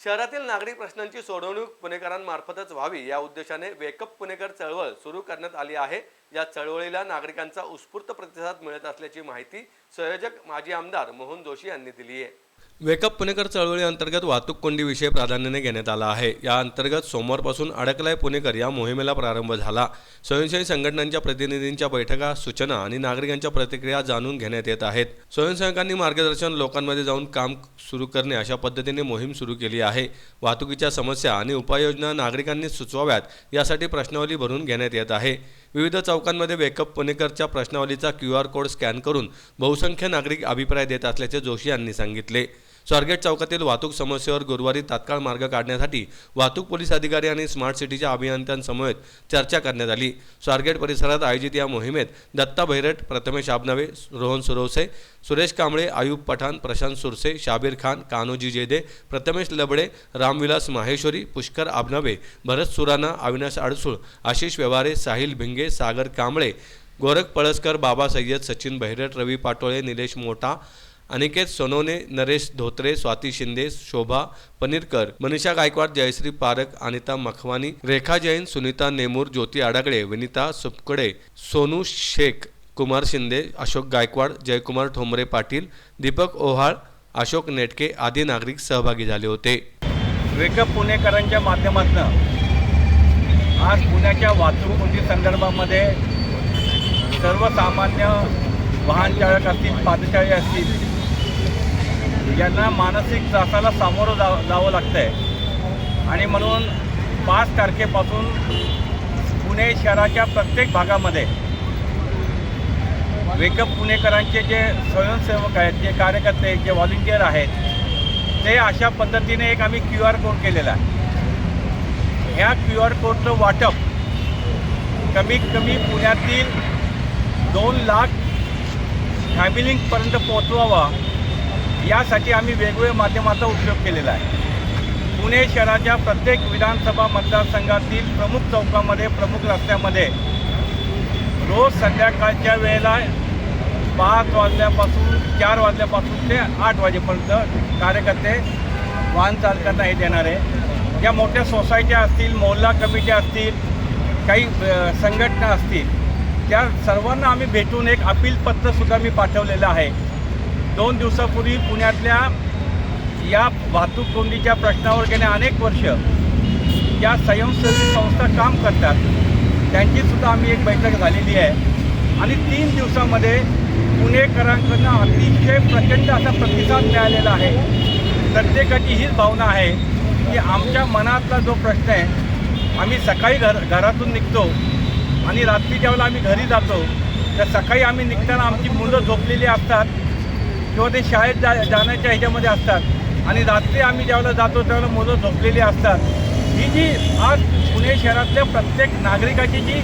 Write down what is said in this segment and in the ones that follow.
शहरातील नागरिक प्रश्नांची सोडवणूक पुणेकरांमार्फतच व्हावी या उद्देशाने वेकअप पुणेकर चळवळ सुरू करण्यात आली आहे. या चळवळीला नागरिकांचा उत्स्फूर्त प्रतिसाद मिळत असल्याची माहिती संयोजक माजी आमदार मोहन जोशी यांनी दिली आहे. वेकअप पुणेकर चळवळी अंतर्गत वाहतूक कोंडी विषय प्राधान्याने घेण्यात आला आहे. या अंतर्गत सोमवारपासून अडकलाय पुणेकर. या मोहिमेला प्रारंभ झाला. स्वयंसेवी संघटनांच्या प्रतिनिधींच्या बैठका सूचना आणि नागरिकांच्या प्रतिक्रिया जाणून घेण्यात येत आहेत. स्वयंसेवकांनी मार्गदर्शन लोकांमध्ये जाऊन काम सुरू करणे अशा पद्धतीने मोहीम सुरू केली आहे. वाहतुकीच्या समस्या आणि उपाययोजना नागरिकांनी सुचवाव्यात यासाठी प्रश्नावली भरून घेण्यात येत आहे. विविध चौकांमध्ये वेकअप पुणेकरच्या प्रश्नावलीचा क्यू आर कोड स्कॅन करून बहुसंख्य नागरिक अभिप्राय देत असल्याचे जोशी यांनी सांगितले. स्वारगेट चौकातील वाहतूक समस्येवर गुरुवारी तात्काळ मार्ग काढण्यासाठी वाहतूक पोलीस अधिकारी आणि स्मार्ट सिटीच्या अभियंत्यांसमवेत चर्चा करण्यात आली. स्वारगेट परिसरात आयोजित या मोहिमेत दत्ता भैरट प्रथमेश आबनवे रोहन सुरवसे सुरेश कांबळे आयुब पठाण प्रशांत सुरसे शाबीर खान कान्होजी जेदे प्रथमेश लबडे रामविलास माहेश्वरी पुष्कर आबनवे भरत सुराणा अविनाश अडसूळ आशिष व्यवहारे साहिल भिंगे सागर कांबळे गोरख पळसकर बाबा सय्यद सचिन बहिरट रवी पाटोळे निलेश मोठा अनिकेत सोनवणे नरेश धोत्रे स्वाती शिंदे शोभा पनीरकर मनीषा गायकवाड जयश्री पारक अनिता मखवानी रेखा जैन सुनीता नेमूर ज्योती आडागडे विनिता सुपकडे सोनू शेख कुमार शिंदे अशोक गायकवाड जयकुमार ठोंबरे पाटील दीपक ओहाळ अशोक नेटके आदी नागरिक सहभागी झाले होते. वेकअप पुणेकरांच्या माध्यमातून आज पुण्याच्या वाहतूक संदर्भामध्ये सर्वसामान्य वाहन चालक असतील पादचारी असतील यांना मानसिक त्रासाला सामोरं जा जावं लागतं आहे आणि म्हणून पाच तारखेपासून पुणे शहराच्या प्रत्येक भागामध्ये वेकअप पुणेकरांचे जे स्वयंसेवक आहेत जे कार्यकर्ते आहेत, जे व्हॉलेंटियर आहेत ते अशा पद्धतीने एक आम्ही क्यू आर कोड केलेला आहे. ह्या क्यू आर कोडचं वाटप कमीत कमी पुण्यातील दोन लाख फॅमिलींपर्यंत पोहोचवावा यासाठी आम्ही वेगवेगळ्या माध्यमाचा उपयोग केलेला आहे. पुणे शहराच्या प्रत्येक विधानसभा मतदारसंघातील प्रमुख चौकामध्ये प्रमुख रस्त्यामध्ये रोज संध्याकाळच्या वेळेला पाच वाजल्यापासून चार वाजल्यापासून ते आठ वाजेपर्यंत कार्यकर्ते वाहन चालकांना हे देणार आहे. ज्या मोठ्या सोसायट्या असतील मोहल्ला कमिट्या असतील काही संघटना असतील त्या सर्वांना आम्ही भेटून एक अपील पत्रसुद्धा मी पाठवलेलं आहे. दोन दिवसापूर्वी पुण्यातल्या या वाहतूक कोंडीच्या प्रश्नावर गेल्या अनेक वर्ष या स्वयंसेवी संस्था काम करतात. त्यांचीसुद्धा आम्ही एक बैठक झालेली आहे. आणि तीन दिवसामध्ये पुणेकरांकडनं अतिशय प्रचंड असा प्रतिसाद मिळालेला आहे. प्रत्येकाची हीच भावना आहे की आमच्या मनातला जो प्रश्न आहे आम्ही सकाळी घर घरातून निघतो आणि रात्रीच्या वेळेला आम्ही घरी जातो. तर सकाळी आम्ही निघताना आमची मुलं झोपलेली असतात. किंवा ते शाळेत जा जाण्याच्या ह्याच्यामध्ये असतात. आणि रात्री आम्ही ज्यावेळेला जातो त्यावेळेला मुलं झोपलेली असतात. ही जी आज पुणे शहरातल्या प्रत्येक नागरिकाची जी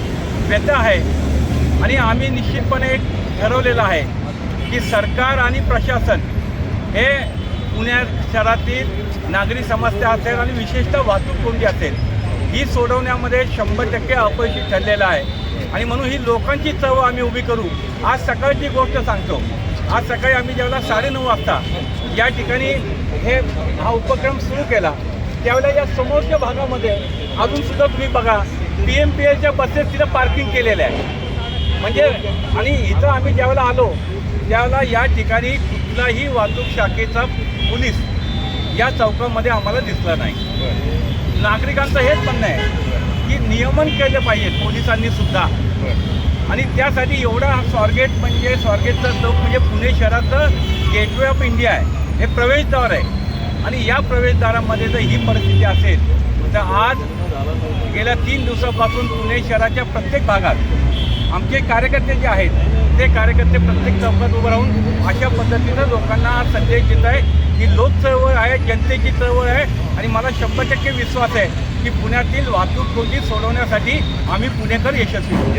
व्यथा आहे आणि आम्ही निश्चितपणे एक ठरवलेलं आहे की सरकार आणि प्रशासन हे पुण्या शहरातील नागरी समस्या असेल आणि विशेषतः वाहतूक कोंडी असेल ही सोडवण्यामध्ये शंभर टक्के अपयशी ठरलेलं आहे. आणि म्हणून ही लोकांची चव आम्ही उभी करू. आज सकाळची गोष्ट सांगतो. आज सकाळी आम्ही ज्यावेळेला साडेनऊ वाजता या ठिकाणी हे हा उपक्रम सुरू केला त्यावेळेला या समोरच्या भागामध्ये अजूनसुद्धा तुम्ही बघा पी एम पी एलच्या बसेस तिथं पार्किंग केलेल्या आहे म्हणजे आणि इथं आम्ही ज्यावेळेला आलो त्यावेळेला या ठिकाणी कुठलाही वाहतूक शाखेचा पोलीस या चौकामध्ये आम्हाला दिसला नाही. नागरिकांचं हेच म्हणणं आहे की नियमन केलं पाहिजे पोलिसांनी सुद्धा. आणि त्यासाठी एवढा हा स्वारगेट म्हणजे स्वारगेटचा चौक म्हणजे पुणे शहराचं गेटवे ऑफ इंडिया आहे. हे प्रवेशद्वार आहे. आणि या प्रवेशद्वारामध्ये जर ही परिस्थिती असेल तर आज गेल्या तीन दिवसापासून पुणे शहराच्या प्रत्येक भागात आमचे कार्यकर्ते जे आहेत ते कार्यकर्ते प्रत्येक चौकात उभं राहून अशा पद्धतीनं लोकांना आज संदेश देत आहे की लोक चळवळ आहे जनतेची चळवळ आहे. आणि मला शंभर टक्के विश्वास आहे की पुण्यातील वाहतूक कोंडी सोडवण्यासाठी आम्ही पुणेकर यशस्वी होते